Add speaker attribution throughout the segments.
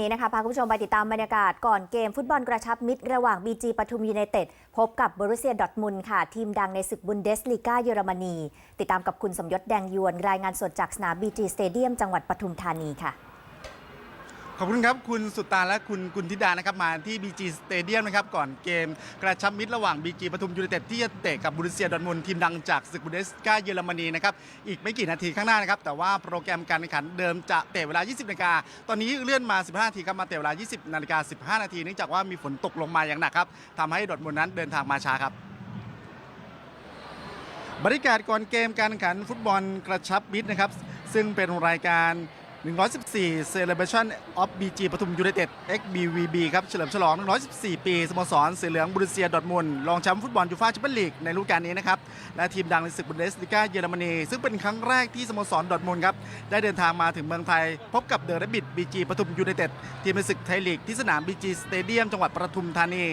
Speaker 1: นี้นะคะพาคุณผู้ชมไปติดตามบรรยากาศก่อนเกมฟุตบอลกระชับมิตรระหว่าง BG ปทุมยูไนเต็ดพบกับบรุเซียดอทมุนค่ะ ทีมดังในศึกบุนเดสลีกาเยอรมนี ติดตามกับคุณสมยศแดงยวน รายงานสดจากสนาม BG สเตเดียมจังหวัดปทุมธานีค่ะ
Speaker 2: ขอบคุณครับ คุณสุตาและคุณกุลธิดานะครับมาที่ BG Stadium นะครับก่อนเกมกระชับมิตรระหว่าง BG ปทุมยูไนเต็ดที่จะเตะกับบูรุเซียดอร์ทมุนทีมดังจากศึกบุนเดสกาเยอรมนีนะครับอีกไม่กี่นาทีข้างหน้านะครับแต่ว่าโปรแกรมการแข่งขันเดิมจะเตะเวลา 20 นาฬิกาตอนนี้เลื่อนมา 15 นาทีครับมาเตะเวลา 20 นาฬิกา 15 นาทีเนื่องจากว่ามีฝนตกลงมาอย่างหนักครับทำให้ดอร์ทมุนนั้นเดินทางมาช้าครับบรรยากาศก่อนเกมการแข่งขันฟุตบอลกระชับมิตรนะครับซึ่งเป็นรายการ 114 Celebration of BG ปทุมยูไนเต็ด XBVB ครับ เฉลิมฉลอง 114 ปี สโมสรเสีเหลืองบุรูเซียดอทมุนรองแชมป์ฟุตบอลยูฟ่าแชมเปี้ยนลีกในฤดูกาลนี้นะครับ และทีมดังในศึกบุนเดสลิก้าเยอรมนี ซึ่งเป็นครั้งแรกที่สโมสรดอทมุนครับ ได้เดินทางมาถึงเมืองไทย พบกับเดอะแรบบิท BG ปทุมยูไนเต็ดทีมในศึกไทยลีกที่สนาม BG Stadium จังหวัดปทุมธานี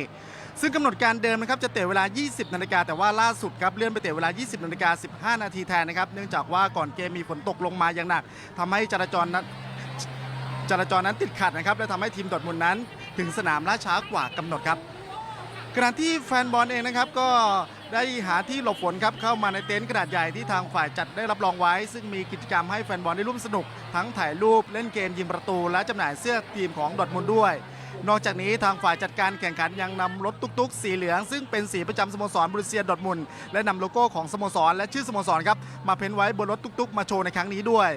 Speaker 2: ซึ่งกำหนดการเดิมนะครับจะเตะเวลา 20 นาฬิกาแต่ว่าล่าสุดครับเลื่อนไปเตะเวลา 20 นาฬิกา 15 นาทีแทนนะครับเนื่องจากว่าก่อนเกมมีฝนตกลงมาอย่างหนักทำให้จราจรนั้นจราจรนั้นติดขัดนะครับและทำให้ทีมดอทมุนนั้น ถึงสนามล่าช้ากว่ากำหนดครับขณะที่แฟนบอลเองนะครับก็ได้หาที่หลบฝนครับเข้ามาในเต็นท์ขนาดใหญ่ที่ทางฝ่ายจัดได้รับรองไว้ ซึ่งมีกิจกรรมให้แฟนบอลได้ร่วมสนุก ทั้งถ่ายรูปเล่นเกมยิงประตู และจำหน่ายเสื้อทีมของดอทมุนด์ด้วย นอกจากนี้ทางฝ่ายจัดการแข่งขันยังนำรถตุ๊กๆ สีเหลือง ซึ่งเป็นสีประจำสโมสรบรูเซียดอร์ทมุนและนำโลโก้ของสโมสร และชื่อสโมสรครับมาเพ้นไว้บนรถตุ๊กๆ มาโชว์ในครั้งนี้ด้วย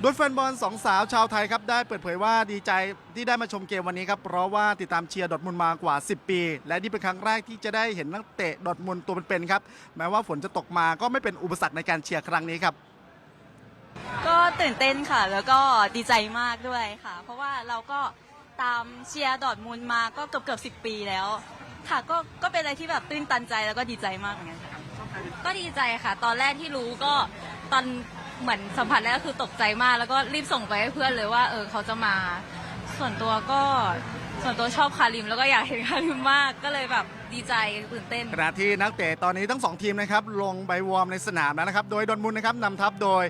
Speaker 2: โดยแฟนบอลสองสาวชาวไทยครับได้เปิดเผยว่าดีใจที่ได้มาชมเกมวันนี้ครับเพราะว่าติดตามเชียร์ดอทมุนมากว่า 10 ปี และนี่เป็นครั้งแรกที่จะได้เห็นนักเตะดอทมุนตัวเป็นๆครับแม้ว่าฝนจะตกมาก็ไม่เป็นอุปสรรคในการเชียร์ครั้งนี้ครับ
Speaker 3: ก็ตื่นเต้นค่ะ แล้วก็ดีใจมากด้วยค่ะ เพราะว่าเราก็ ตามเชียร์ดอร์ทมูลมาก็เกือบเกือบสิปีแล้ว ค่ะก็ก็เป็นอะไรที่แบบตื้นตันใจแล้วก็ดีใจมากเหมือนกันค่ะก็ดีใจค่ะ ตอนแรกที่รู้ก็ตอนเหมือนสัมผัสแรกก็คือตกใจมาก แล้วก็รีบส่งไปให้เพื่อนเลยว่า เออเขาจะมา ส่วนตัวก็ส่วนตัวชอบคาริม แล้วก็อยากเห็นคาริมมากก็เลยแบบ ดีใจตื่นเต้น
Speaker 2: ขณะที่นักเตะตอนนี้ทั้งสองทีมนะครับลงไปวอร์มในสนามแล้วนะครับ โดยดอนมุนนะครับนำทัพโดย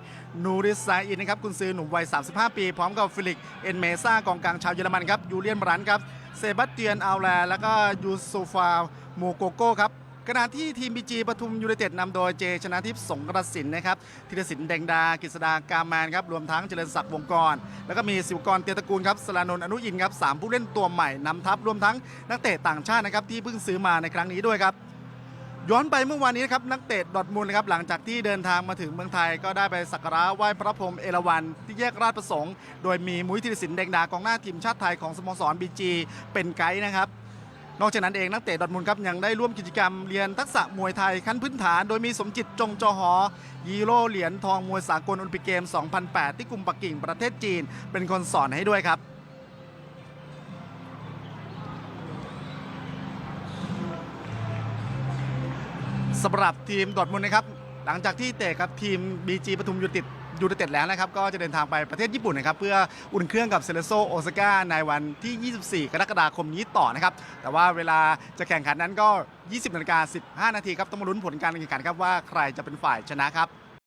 Speaker 2: นูริสซาอินนะครับกุนซือหนุ่มวัย 35 ปี พร้อมกับฟิลิก เอ็นเมซ่ากองกลางชาวเยอรมันครับยูเลียนบรันครับเซบาสเตียนอาแลแล้วก็ยูซูฟาโมโกโก้ครับ ขณะที่ทีมบีจีปทุมยูไนเต็ดนำโดยเจชนะทิพย์สงกระสินนะครับธีรศิลป์แดงดากฤษดากามแมนครับรวมทั้งเจริญศักดิ์วงกร แล้วก็มีสิวกรเตียตระกูลครับสลานนอนุอินครับสามผู้เล่นตัวใหม่นำทัพรวมทั้งนักเตะต่างชาตินะครับที่เพิ่งซื้อมาในครั้งนี้ด้วยครับย้อนไปเมื่อวานนี้นะครับนักเตะดอร์ทมุนด์นะครับหลังจากที่เดินทางมาถึงเมืองไทย ก็ได้ไปสักการะไหว้พระพรหมเอราวัณที่แยกราชประสงค์ โดยมีมุ้ยธีรศิลป์แดงดากองหน้าทีมชาติไทยของสโมสรบีจีเป็นไกด์นะครับ นอกจากนั้นเองนักเตะดอทมุนครับยังได้ร่วมกิจกรรมเรียนทักษะมวยไทยขั้นพื้นฐาน โดยมีสมจิตจงจอหอฮีโร่เหรียญทองมวยสากลโอลิมปิกเกม 2008 ที่กรุงปักกิ่งประเทศจีน เป็นคนสอนให้ด้วยครับสำหรับทีมดอทมุนนะครับ หลังจากที่เตะกับทีม BG ปทุมยูต็ด ยูไนเต็ดแล้วนะครับก็จะเดินทางไปประเทศญี่ปุ่นนะครับเพื่ออุ่นเครื่องกับเซเลโซโอซาก้าในวันที่ 24 กรกฎาคมนี้ต่อนะครับแต่ว่าเวลาจะแข่งขันนั้นก็ 20นาฬิกา15 นาทีครับต้องมาลุ้นผลการแข่งขันครับว่าใครจะเป็นฝ่ายชนะครับ